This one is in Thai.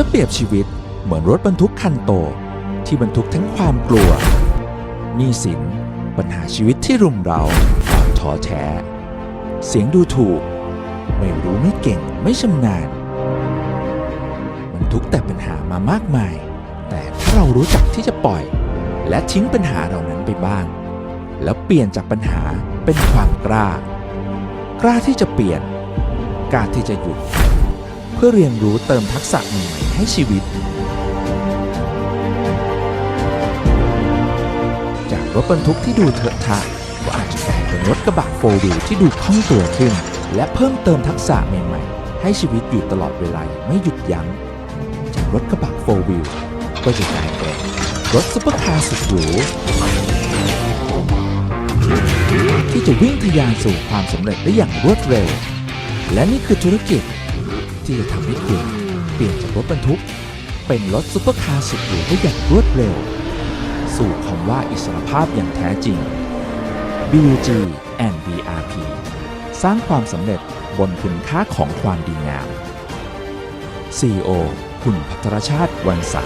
อเปรียบชีวิตเหมือนรถบรรทุกคันโต ที่บรรทุกทั้งความกลัวหนี้สิน ปัญหาชีวิตที่รุมเราความท้อแท้ เสียงดูถูก ไม่รู้ไม่เก่งไม่ชำนาญบรรทุกแต่ปัญหามามากมาย แต่ถ้าเรารู้จักที่จะปล่อย และทิ้งปัญหาเหล่านั้นไปบ้าง แล้วเปลี่ยนจากปัญหาเป็นความกล้า กล้าที่จะเปลี่ยนกล้าที่จะหยุด พื่อเรียนรู้เติมทักษะใหม่ๆให้ชีวิต จากรถบรรทุกที่ดูเถอะทะก็อาจจะกลายเป็นรถกระบะโฟล์วิลที่ดูคล่องตัวขึ้น และเพิ่มเติมทักษะใหม่ๆ ให้ชีวิตอยู่ตลอดเวลาไม่หยุดยัง้ง จากรถกระบะโฟล์วิลก็จะกลายเป็นรถซุปเปอร์คาร์สุดหรูที่จะวิ่งทะยานสู่ความสำเร็จได้อย่างรวดเร็ว และนี่คือธุรกิจ ที่จะทำให้คุณเปลี่ยนจากรถบรรทุก เป็นรถซุปเปอร์คาร์สุดหรูได้อย่างรวดเร็ว สู่คำว่าอิสรภาพอย่างแท้จริง BUG and BRP สร้างความสำเร็จบนคุณค่าของความดีงาม CEO คุณพัทรชาติวันสา